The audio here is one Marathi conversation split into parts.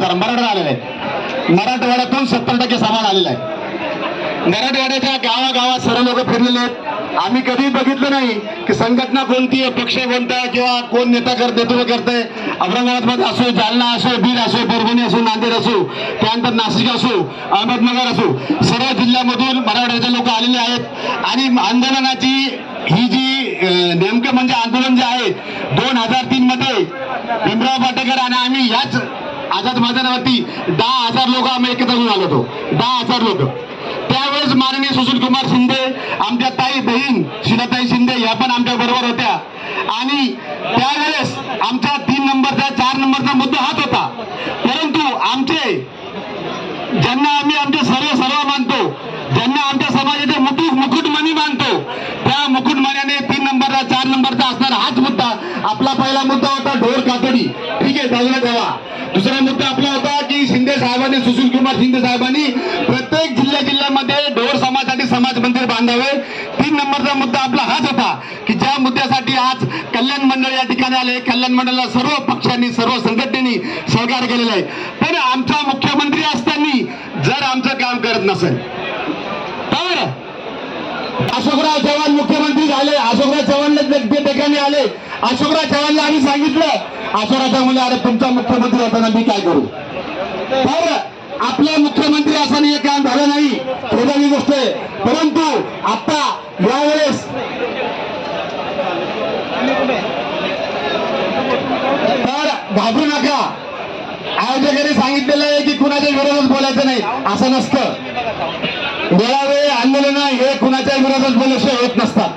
हजार मराठा आलेले आहेत. मराठवाड्यातून सत्तर टक्के सामान आलेला आहे. मराठवाड्याच्या गावागावात सर्व लोक फिरलेले आहेत. आम्ही कधी बघितलं नाही की संघटना कोणती आहे पक्ष कोणता आहे किंवा कोण नेता करत नेतृत्व करतंय औरंगाबादमध्ये असो जालना असो बीड असो परभणी असो नांदेड असो त्यानंतर नाशिक असो अहमदनगर असो सर्व जिल्ह्यामधून मराठवाड्याचे लोक आलेले आहेत. आणि आंदोलनाची ही जी नेमकं म्हणजे आंदोलन जे आहे दोन हजार तीन मध्ये भीमराव पाटेकर आणि आम्ही याच आझाद मैदानावरती दहा हजार लोक आम्ही एकत्र होऊन आलो होतो. दहा हजार लोक. त्यावेळेस माननीय सुशील कुमार शिंदे आमच्या ताई बहीण शिलाताई शिंदे या पण आमच्या बरोबर होत्या. आणि त्यावेळेस आमचा तीन नंबरचा चार नंबरचा मुद्दा हाच होता. परंतु आमचे ज्यांना आम्ही आमचे सर्व सर्व मानतो ज्यांना आमच्या समाजाचे मुकुट मुकुटमणी मानतो त्या मुकुटमण्याने तीन नंबरचा चार नंबरचा असणारा हाच मुद्दा आपला पहिला मुद्दा होता ढोर कातडी. ठीक आहे बाजूला ठेवा दुसरा मुद्दा आपला होता की शिंदे सुशील कुमार शिंदे साहेबांनी प्रत्येक जिल्ह्या जिल्ह्यामध्ये ढोर समाजासाठी समाज मंदिर बांधावे. तीन नंबरचा मुद्दा आपला हाच होता की ज्या मुद्द्यासाठी आज कल्याण मंडळ या ठिकाणी आले. कल्याण मंडळाला सर्व पक्षांनी सर्व संघटनेनी सहकार्य केलेला आहे. पण आमचा मुख्यमंत्री असताना जर आमचं काम करत नसेल तर अशोकराव चव्हाण मुख्यमंत्री झाले. अशोकराव चव्हाण ठिकाणी आले. अशोकराव चव्हाणला आम्ही सांगितलं अशोकराव चव्हाण अरे तुमचा मुख्यमंत्री होताना मी काय करू? तर आपले मुख्यमंत्री असताना हे काम झालं नाही. खेदाची गोष्ट आहे. परंतु आता यावेळेस तर घाबरू नका. आयोजकांनी सांगितलेलं आहे की कुणाच्या विरोधात बोलायचं नाही. असं नसतं. वेळावेळी आंदोलन हे कुणाच्या विरोधात बोलल्याशिवाय होत नसतात.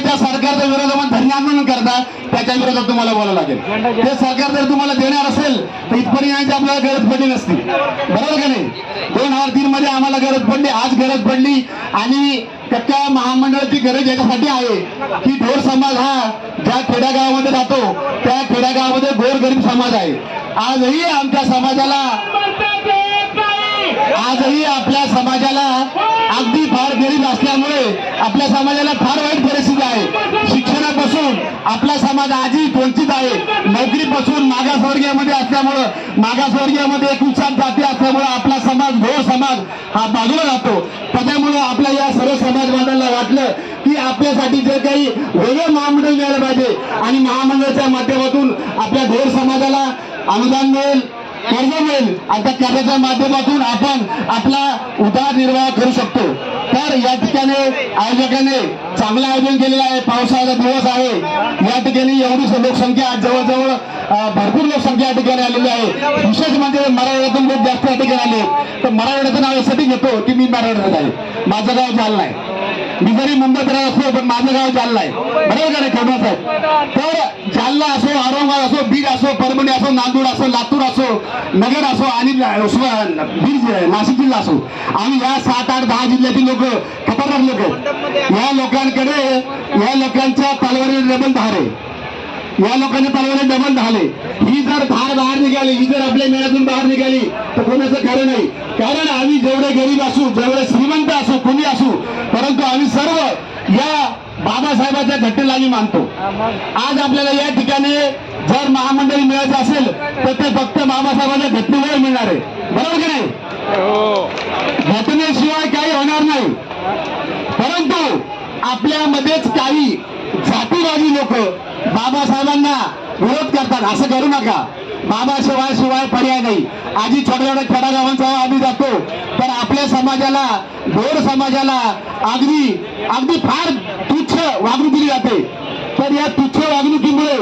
ज्या आहे त्या सरकारच्या विरोधात धरणे आंदोलन करता त्याच्या विरोधात तुम्हाला बोलावं लागेल. ते सरकार जर तुम्हाला देणार असेल तर इथपर्यंत यायची आपल्याला गरज पडली नसती. बरोबर का नाही? दोन हजार तीन मध्ये आम्हाला गरज पडली आज गरज पडली आणि कक्का महामंडळाची गरज याच्यासाठी आहे की ढोर समाज हा ज्या खेड्यागावामध्ये राहतो त्या खेड्यागावामध्ये गोरगरीब समाज आहे. आजही आमच्या समाजाला आजही आपल्या समाजाला अगदी फार गरीब असल्यामुळे आपल्या समाजाला फार वाईट परिस्थिती आहे. शिक्षणापासून आपला समाज आजही वंचित आहे. नोकरीपासून मागासवर्गीयामध्ये असल्यामुळं मागासवर्गीयामध्ये एकुणसाठ जाती असल्यामुळं आपला समाज भो समाज हा बाजूला राहतो त्याच्यामुळं आपल्या या सर्व समाज बांधवांना वाटलं की आपल्यासाठी जे काही वेगळं महामंडळ मिळालं पाहिजे आणि महामंडळाच्या माध्यमातून आपल्या भोर समाजाला अनुदान मिळेल. कर्ज मिळेल. आणि त्या कर्जाच्या माध्यमातून आपण आपला उदरनिर्वाह करू शकतो. तर या ठिकाणी आयोजकाने चांगलं आयोजन केलेलं आहे. पावसाळ्याचा दिवस आहे. या ठिकाणी एवढी लोकसंख्या जवळजवळ भरपूर लोकसंख्या या ठिकाणी आलेली आहे. विशेष म्हणजे मराठवाड्यातून लोक जास्त या ठिकाणी आले. तर मराठवाड्याचं नाव यासाठी घेतो की मी मराठवाड्यात आहे. माझं गाव जालना आहे. मी जरी मुंबईत राहत असलो पण माझं गाव जालना आहे. बरोबर का नाही साहेब? तर जालना असो औरंगाबाद असो बीड असो परभणी असो नांदूर असो लातूर असो नगर असो आणि बीड नाशिक जिल्हा असो. आणि या सात आठ दहा जिल्ह्यातील लोक खतरनाक लोक. या लोकांकडे या लोकांच्या तलवारी डबल धार आहे या लोकांच्या तलवारी डबल धाले ही जर धार बाहेर निघाली ही जर आपल्या मेळ्यातून बाहेर निघाली तर कोणाचं खरं नाही. कारण आम्ही जेवढे गरीब असू जेवढे श्रीमंत असू कोणी असू परंतु आम्ही सर्व या बाबासाहेबाच्या घटनेला आम्ही मानतो. आज आपल्याला या ठिकाणी जर महामंडळी मिळायचं असेल तर ते फक्त बाबासाहेबांच्या घटनेमुळे मिळणार आहे. बरोबर की नाही? घटनेशिवाय काही होणार नाही. परंतु आपल्यामध्येच काही जातीवादी लोक बाबासाहेबांना विरोध करतात. असं करू नका. बाबाशिवाय शिवाय पर्याय नाही. आधी छोट्या छोट्या खेडागावांचा आम्ही जातो. तर आपल्या समाजाला भोर समाजाला अगदी अगदी फार तुच्छ वागणूक दिली जाते. तर या तुच्छ वागणुकीमुळे